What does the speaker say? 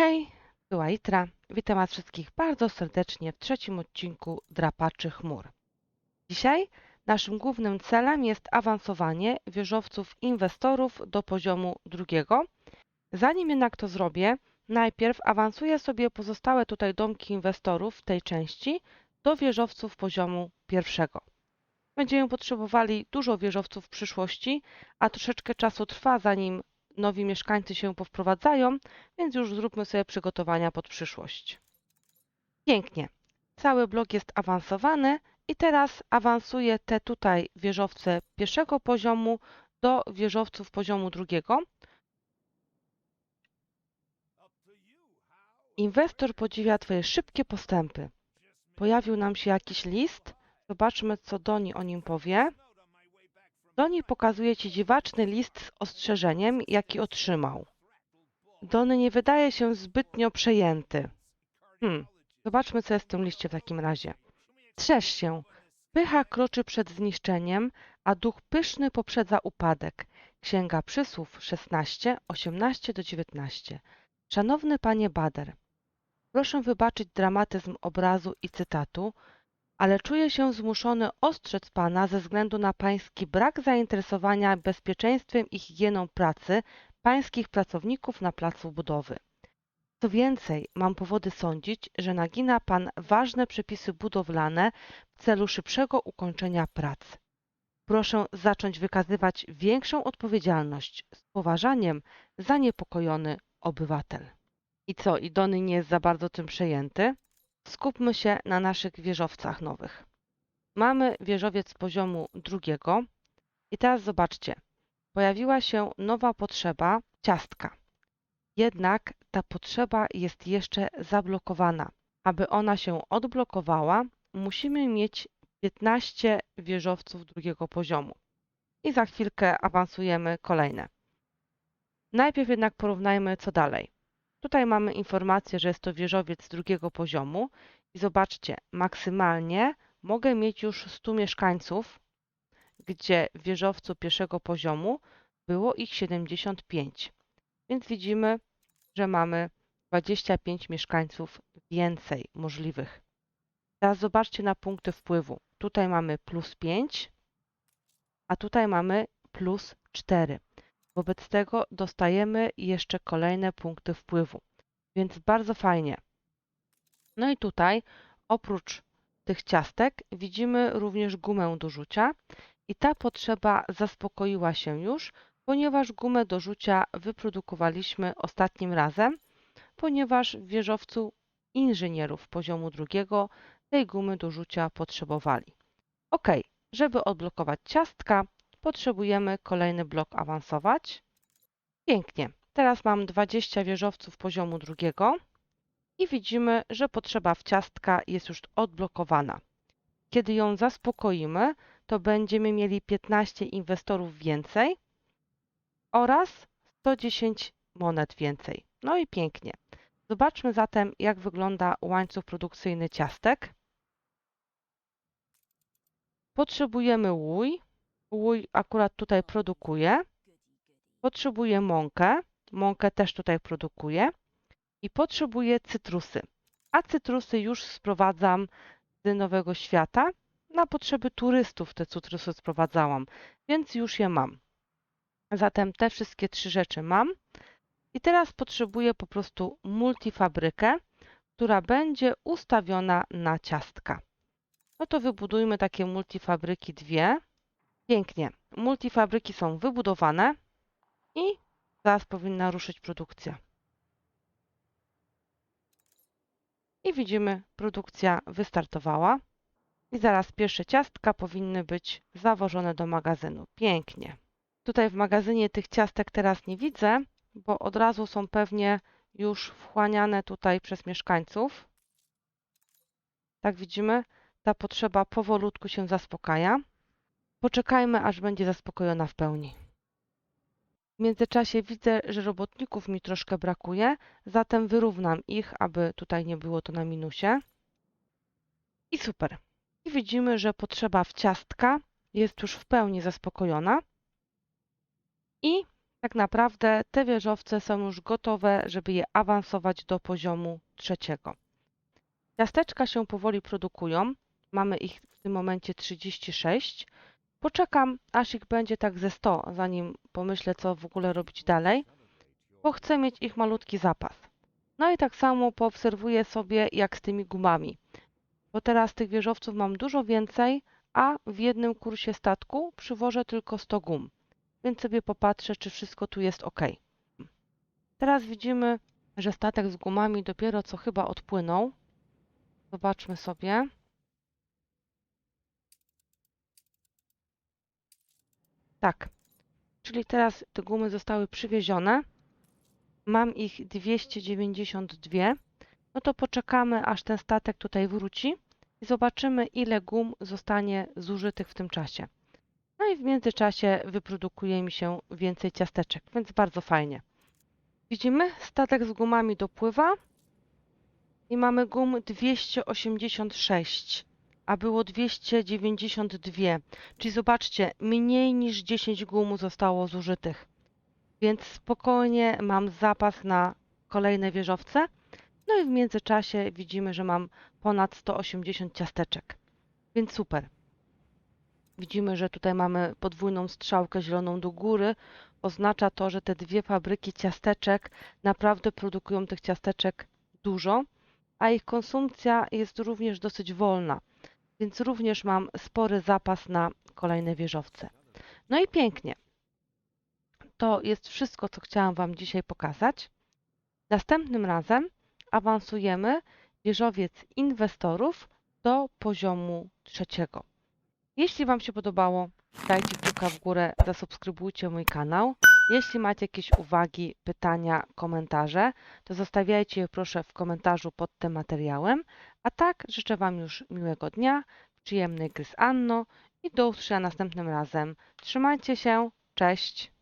Hej, tu Aitra. Witam Was wszystkich bardzo serdecznie w trzecim odcinku Drapaczy Chmur. Dzisiaj naszym głównym celem jest awansowanie wieżowców inwestorów do poziomu drugiego. Zanim jednak to zrobię, najpierw awansuję sobie pozostałe tutaj domki inwestorów w tej części do wieżowców poziomu pierwszego. Będziemy potrzebowali dużo wieżowców w przyszłości, a troszeczkę czasu trwa, zanim nowi mieszkańcy się powprowadzają, więc już zróbmy sobie przygotowania pod przyszłość. Pięknie. Cały blok jest awansowany i teraz awansuję te tutaj wieżowce pierwszego poziomu do wieżowców poziomu drugiego. Inwestor podziwia Twoje szybkie postępy. Pojawił nam się jakiś list. Zobaczmy, co Doni o nim powie. Doni pokazuje Ci dziwaczny list z ostrzeżeniem, jaki otrzymał. Dony nie wydaje się zbytnio przejęty. Hmm, zobaczmy, co jest w tym liście w takim razie. Trzesz się. Pycha kroczy przed zniszczeniem, a duch pyszny poprzedza upadek. Księga Przysłów 16, 18 do 19. Szanowny panie Bader, proszę wybaczyć dramatyzm obrazu i cytatu, ale czuję się zmuszony ostrzec Pana ze względu na Pański brak zainteresowania bezpieczeństwem i higieną pracy pańskich pracowników na placu budowy. Co więcej, mam powody sądzić, że nagina Pan ważne przepisy budowlane w celu szybszego ukończenia prac. Proszę zacząć wykazywać większą odpowiedzialność z poważaniem zaniepokojony obywatel. I co, i Dony nie jest za bardzo tym przejęty? Skupmy się na naszych wieżowcach nowych. Mamy wieżowiec poziomu drugiego i teraz zobaczcie, pojawiła się nowa potrzeba ciastka. Jednak ta potrzeba jest jeszcze zablokowana. Aby ona się odblokowała, musimy mieć 15 wieżowców drugiego poziomu. I za chwilkę awansujemy kolejne. Najpierw jednak porównajmy co dalej. Tutaj mamy informację, że jest to wieżowiec drugiego poziomu i zobaczcie, maksymalnie mogę mieć już 100 mieszkańców, gdzie w wieżowcu pierwszego poziomu było ich 75. Więc widzimy, że mamy 25 mieszkańców więcej możliwych. Teraz zobaczcie na punkty wpływu. Tutaj mamy plus 5, a tutaj mamy plus 4. Wobec tego dostajemy jeszcze kolejne punkty wpływu, więc bardzo fajnie. No i tutaj oprócz tych ciastek widzimy również gumę do rzucia i ta potrzeba zaspokoiła się już, ponieważ gumę do rzucia wyprodukowaliśmy ostatnim razem, ponieważ w wieżowcu inżynierów poziomu drugiego tej gumy do rzucia potrzebowali. Ok, żeby odblokować ciastka, potrzebujemy kolejny blok awansować. Pięknie. Teraz mam 20 wieżowców poziomu drugiego i widzimy, że potrzeba w ciastka jest już odblokowana. Kiedy ją zaspokoimy, to będziemy mieli 15 inwestorów więcej oraz 110 monet więcej. No i pięknie. Zobaczmy zatem, jak wygląda łańcuch produkcyjny ciastek. Potrzebujemy łój, Łój akurat tutaj produkuje. Potrzebuję mąkę. Mąkę też tutaj produkuję. I potrzebuję cytrusy. A cytrusy już sprowadzam z Nowego Świata. Na potrzeby turystów te cytrusy sprowadzałam, więc już je mam. Zatem te wszystkie trzy rzeczy mam. I teraz potrzebuję po prostu multifabrykę, która będzie ustawiona na ciastka. No to wybudujmy takie multifabryki dwie. Pięknie. Multifabryki są wybudowane i zaraz powinna ruszyć produkcja. I widzimy, produkcja wystartowała. I zaraz pierwsze ciastka powinny być zawożone do magazynu. Pięknie. Tutaj w magazynie tych ciastek teraz nie widzę, bo od razu są pewnie już wchłaniane tutaj przez mieszkańców. Tak widzimy, ta potrzeba powolutku się zaspokaja. Poczekajmy, aż będzie zaspokojona w pełni. W międzyczasie widzę, że robotników mi troszkę brakuje, zatem wyrównam ich, aby tutaj nie było to na minusie. I super. I widzimy, że potrzeba w ciastka jest już w pełni zaspokojona. I Tak naprawdę te wieżowce są już gotowe, żeby je awansować do poziomu trzeciego. Ciasteczka się powoli produkują. Mamy ich w tym momencie 36. Poczekam, aż ich będzie tak ze 100, zanim pomyślę, co w ogóle robić dalej, bo chcę mieć ich malutki zapas. No i tak samo poobserwuję sobie, jak z tymi gumami, bo teraz tych wieżowców mam dużo więcej, a w jednym kursie statku przywożę tylko 100 gum, więc sobie popatrzę, czy wszystko tu jest ok. Teraz widzimy, że statek z gumami dopiero co chyba odpłynął. Zobaczmy sobie. Tak, czyli teraz te gumy zostały przywiezione. Mam ich 292. No to poczekamy, aż ten statek tutaj wróci i zobaczymy, ile gum zostanie zużytych w tym czasie. No i w międzyczasie wyprodukuje mi się więcej ciasteczek, więc bardzo fajnie. Widzimy, statek z gumami dopływa i mamy gum 286, a było 292. Czyli zobaczcie, mniej niż 10 gum zostało zużytych. Więc spokojnie mam zapas na kolejne wieżowce. No i w międzyczasie widzimy, że mam ponad 180 ciasteczek. Więc super. Widzimy, że tutaj mamy podwójną strzałkę zieloną do góry. Oznacza to, że te dwie fabryki ciasteczek naprawdę produkują tych ciasteczek dużo, a ich konsumpcja jest również dosyć wolna, więc również mam spory zapas na kolejne wieżowce. No i pięknie. To jest wszystko, co chciałam Wam dzisiaj pokazać. Następnym razem awansujemy wieżowiec inwestorów do poziomu trzeciego. Jeśli Wam się podobało, dajcie kciuka w górę, zasubskrybujcie mój kanał. Jeśli macie jakieś uwagi, pytania, komentarze, to zostawiajcie je proszę w komentarzu pod tym materiałem. A tak życzę Wam już miłego dnia, przyjemnej gry z Anno i do usłyszenia następnym razem. Trzymajcie się, cześć!